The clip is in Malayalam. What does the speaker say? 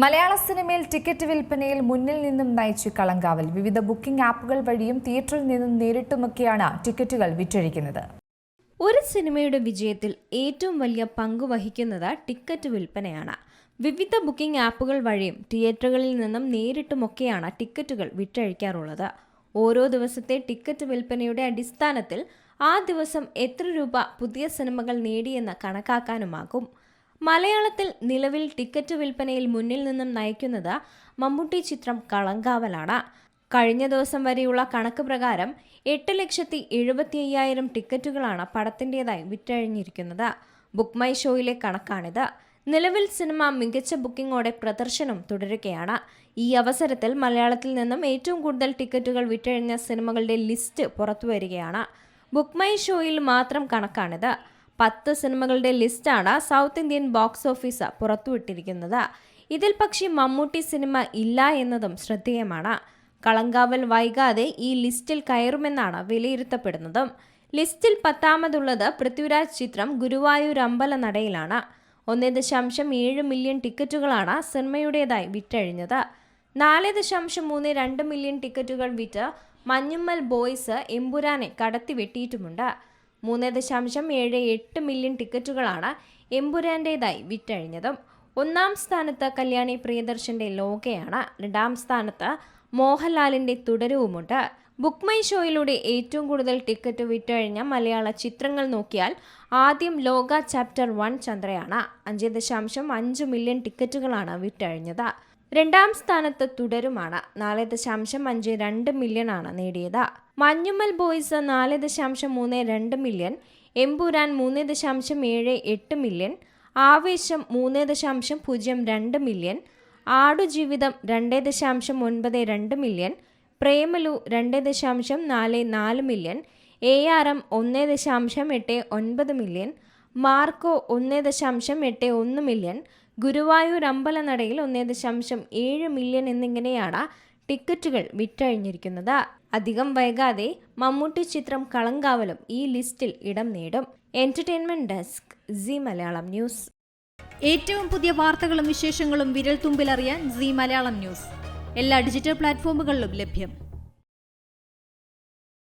മലയാള സിനിമയിൽ ടിക്കറ്റ് വിൽപ്പനയിൽ മുന്നിൽ നിന്നും നയിച്ചു കളങ്കാവൽ. വിവിധ ബുക്കിംഗ് ആപ്പുകൾ വഴിയും തിയേറ്ററിൽ നിന്നും നേരിട്ടുമൊക്കെയാണ് ടിക്കറ്റുകൾ വിറ്റഴിക്കുന്നത്. ഒരു സിനിമയുടെ വിജയത്തിൽ ഏറ്റവും വലിയ പങ്ക് വഹിക്കുന്നത് ടിക്കറ്റ് വിൽപ്പനയാണ്. വിവിധ ബുക്കിംഗ് ആപ്പുകൾ വഴിയും തിയേറ്ററുകളിൽ നിന്നും നേരിട്ടുമൊക്കെയാണ് ടിക്കറ്റുകൾ വിറ്റഴിക്കാറുള്ളത്. ഓരോ ദിവസത്തെ ടിക്കറ്റ് വിൽപ്പനയുടെ അടിസ്ഥാനത്തിൽ ആ ദിവസം എത്ര രൂപ പുതിയ സിനിമകൾ നേടിയെന്ന് കണക്കാക്കാനുമാകും. മലയാളത്തിൽ നിലവിൽ ടിക്കറ്റ് വിൽപ്പനയിൽ മുന്നിൽ നിന്നും നയിക്കുന്നത് മമ്മൂട്ടി ചിത്രം കളങ്കാവലാണ്. കഴിഞ്ഞ ദിവസം വരെയുള്ള കണക്ക് പ്രകാരം എട്ട് ലക്ഷത്തി എഴുപത്തി അയ്യായിരം ടിക്കറ്റുകളാണ് പടത്തിന്റെതായി വിറ്റഴിഞ്ഞിരിക്കുന്നത്. Book my ഷോയിലെ കണക്കാണിത്. നിലവിൽ സിനിമ മികച്ച ബുക്കിംഗോടെ പ്രദർശനം തുടരുകയാണ്. ഈ അവസരത്തിൽ മലയാളത്തിൽ നിന്നും ഏറ്റവും കൂടുതൽ ടിക്കറ്റുകൾ വിറ്റഴിഞ്ഞ സിനിമകളുടെ ലിസ്റ്റ് പുറത്തുവരികയാണ്. ബുക്ക് മൈ ഷോയിൽ മാത്രം കണക്കാണിത്. പത്ത് സിനിമകളുടെ ലിസ്റ്റാണ് സൗത്ത് ഇന്ത്യൻ ബോക്സ് ഓഫീസ് പുറത്തുവിട്ടിരിക്കുന്നത്. ഇതിൽ പക്ഷേ മമ്മൂട്ടി സിനിമ ഇല്ല എന്നതും ശ്രദ്ധേയമാണ്. കളങ്കാവൽ വൈകാതെ ഈ ലിസ്റ്റിൽ കയറുമെന്നാണ് വിലയിരുത്തപ്പെടുന്നതും. ലിസ്റ്റിൽ പത്താമതുള്ളത് പൃഥ്വിരാജ് ചിത്രം ഗുരുവായൂർ അമ്പല നടയിലാണ്. ഒന്നേ ദശാംശം ഏഴ് മില്യൺ ടിക്കറ്റുകളാണ് സിനിമയുടേതായി വിറ്റഴിഞ്ഞത്. നാല് ദശാംശം മൂന്ന് രണ്ട് മില്യൺ ടിക്കറ്റുകൾ വിറ്റ് മഞ്ഞുമ്മൽ ബോയ്സ് എമ്പുരാനെ കടത്തി വെട്ടിയിട്ടുമുണ്ട് മൂന്ന് ദശാംശം ഏഴ് എട്ട് മില്യൺ ടിക്കറ്റുകളാണ് എമ്പുരാന്റേതായി വിറ്റഴിഞ്ഞത്. ഒന്നാം സ്ഥാനത്ത് കല്യാണി പ്രിയദർശന്റെ ലോകയാണ്. രണ്ടാം സ്ഥാനത്ത് മോഹൻലാലിന്റെ തുടരവുമുണ്ട്. ബുക്ക് മൈ ഷോയിലൂടെ ഏറ്റവും കൂടുതൽ ടിക്കറ്റ് വിറ്റഴിഞ്ഞ മലയാള ചിത്രങ്ങൾ നോക്കിയാൽ ആദ്യം ലോക ചാപ്റ്റർ വൺ ചന്ദ്രയാണ്. അഞ്ച് ദശാംശം അഞ്ച് മില്യൺ ടിക്കറ്റുകളാണ് വിറ്റഴിഞ്ഞത്. രണ്ടാം സ്ഥാനത്ത് തുടരുമാണ്. നാല് ദശാംശം അഞ്ച് രണ്ട് മില്യൺ ആണ് നേടിയത്. മഞ്ഞുമൽ ബോയ്സ് നാല് ദശാംശം മൂന്ന് രണ്ട് മില്യൺ എമ്പുരാൻ മൂന്ന് ദശാംശം ഏഴ് എട്ട് മില്യൺ ആവേശം മൂന്ന് ദശാംശം പൂജ്യം രണ്ട് മില്യൺ ആടുജീവിതം രണ്ട് ദശാംശം ഒൻപത് രണ്ട് മില്യൺ പ്രേമലു രണ്ട് ദശാംശം നാല് നാല് മില്യൺ എ ആർ എം ഒന്ന് ദശാംശം എട്ട് ഒൻപത് മില്യൺ മാർക്കോ ഒന്ന് ദശാംശം എട്ട് ഒന്ന് മില്യൺ ഗുരുവായൂർ അമ്പലനടയിൽ ഒന്നേ ദശാംശം ഏഴ് മില്യൺ എന്നിങ്ങനെയാണ് ടിക്കറ്റുകൾ വിറ്റഴിഞ്ഞിരിക്കുന്നത്. അധികം വൈകാതെ മമ്മൂട്ടി ചിത്രം കളങ്കാവലും ഈ ലിസ്റ്റിൽ ഇടം നേടും. Entertainment desk Zee Malayalam news. ഏറ്റവും പുതിയ വാർത്തകളും വിശേഷങ്ങളും വിരൽ തുമ്പിലറിയാൻ സി മലയാളം ന്യൂസ്. എല്ലാ ഡിജിറ്റൽ പ്ലാറ്റ്ഫോമുകളിലും ലഭ്യം.